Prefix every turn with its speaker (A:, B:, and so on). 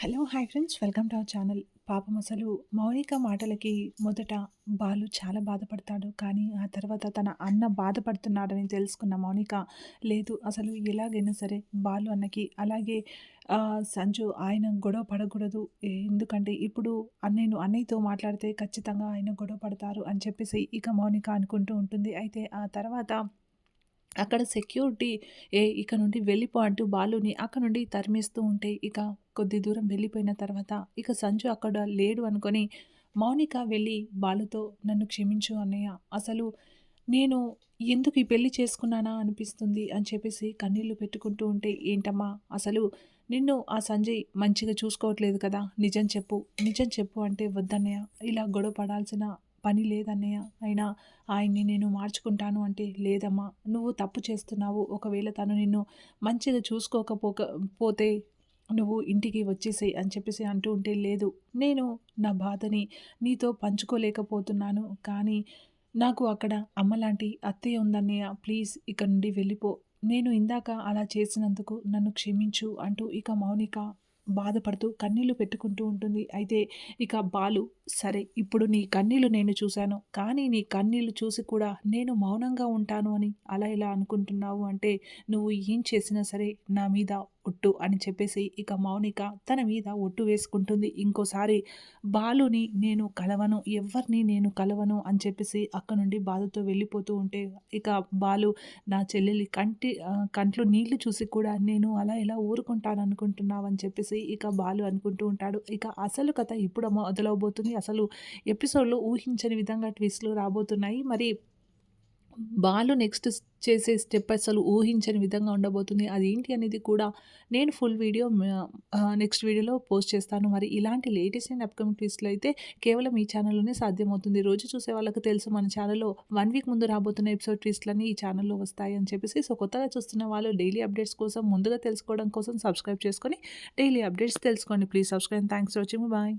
A: Hello hi friends. Welcome to our channel. పాపం అసలు మౌనిక మాటలకి మొదట బాలు చాలా బాధపడతాడు. కానీ ఆ తర్వాత తన అన్న బాధపడుతున్నాడని తెలుసుకున్న మౌనిక లేదు అసలు ఎలాగైనా సరే బాలు అన్నకి అలాగే సంజు ఆయన గొడవ పడకూడదు. ఎందుకంటే ఇప్పుడు నేను అన్నయ్యతో మాట్లాడితే ఖచ్చితంగా ఆయన గొడవ పడతారు అని చెప్పేసి ఇక మౌనిక అనుకుంటూ ఉంటుంది. అయితే ఆ తర్వాత అక్కడ సెక్యూరిటీ ఏ ఇక నుండి వెళ్ళిపో అంటూ బాలుని అక్కడ నుండి తరిమేస్తూ ఉంటే ఇక కొద్ది దూరం వెళ్ళిపోయిన తర్వాత ఇక సంజు అక్కడ లేడు అనుకొని మౌనిక వెళ్ళి బాలుతో నన్ను క్షమించు అన్నయ్య. అసలు నేను ఎందుకు ఈ పెళ్ళి చేసుకున్నానా అనిపిస్తుంది అని చెప్పేసి కన్నీళ్ళు పెట్టుకుంటూ ఉంటే ఏంటమ్మా? అసలు నిన్ను ఆ సంజయ్ మంచిగా చూసుకోవట్లేదు కదా. నిజం చెప్పు. నిజం చెప్పు అంటే వద్దన్నయ్య. ఇలా గొడవ పడాల్సిన పని లేదన్నయ్య అయినా ఆయన్ని నేను మార్చుకుంటాను అంటే లేదమ్మా నువ్వు తప్పు చేస్తున్నావు. ఒకవేళ తను నిన్ను మంచిగా చూసుకోకపోక పోతే నువ్వు ఇంటికి వచ్చేసేయి అని చెప్పేసి అంటూ ఉంటే లేదు నేను నా బాధని నీతో పంచుకోలేకపోతున్నాను. కానీ నాకు అక్కడ అమ్మలాంటి అత్తయ్య ఉందన్నయ్య ప్లీజ్ ఇక్కడ నుండి వెళ్ళిపో. నేను ఇందాక అలా చేసినందుకు నన్ను క్షమించు అంటూ ఇక మౌనిక బాధపడుతూ కన్నీళ్ళు పెట్టుకుంటూ ఉంటుంది. అయితే ఇక బాలు సరే ఇప్పుడు నీ కన్నీళ్ళు నేను చూశాను. కానీ నీ కన్నీళ్ళు చూసి కూడా నేను మౌనంగా ఉంటాను అని అలా ఇలా అనుకుంటున్నావు అంటే నువ్వు ఏం చేసినా సరే నా మీద ఒట్టు అని చెప్పేసి ఇక మౌనిక తన మీద ఒట్టు వేసుకుంటుంది. ఇంకోసారి బాలుని నేను కలవను ఎవరిని నేను కలవను అని చెప్పేసి అక్కడ నుండి బాధతో వెళ్ళిపోతూ ఉంటే ఇక బాలు నా చెల్లెలి కంటి కంట్లో నీళ్ళు చూసి కూడా నేను అలా ఇలా ఊరుకుంటాను అనుకుంటున్నావు అని చెప్పేసి ఇక బాలు అనుకుంటూ ఉంటాడు. ఇక అసలు కథ ఇప్పుడు మొదలవబోతుంది. అసలు ఎపిసోడ్లో ఊహించని విధంగా ట్విస్ట్లు రాబోతున్నాయి. మరి బాలు నెక్స్ట్ చేసే స్టెప్ అసలు ఊహించని విధంగా ఉండబోతుంది. అది ఏంటి అనేది కూడా నేను ఫుల్ వీడియో నెక్స్ట్ వీడియోలో పోస్ట్ చేస్తాను. మరి ఇలాంటి లేటెస్ట్ అండ్ అప్కమింగ్ ట్విస్ట్లు అయితే కేవలం ఈ ఛానల్లోనే సాధ్యమవుతుంది. రోజు చూసే వాళ్ళకి తెలుసు మన ఛానల్లో వన్ వీక్ ముందు రాబోతున్న ఎపిసోడ్ ట్విస్ట్లన్నీ ఈ ఛానల్లో వస్తాయి అని చెప్పేసి. సో కొత్తగా చూస్తున్న వాళ్ళు డైలీ అప్డేట్స్ కోసం ముందుగా తెలుసుకోవడం కోసం సబ్స్క్రైబ్ చేసుకొని డైలీ అప్డేట్స్ తెలుసుకోండి. Please subscribe thanks for watching bye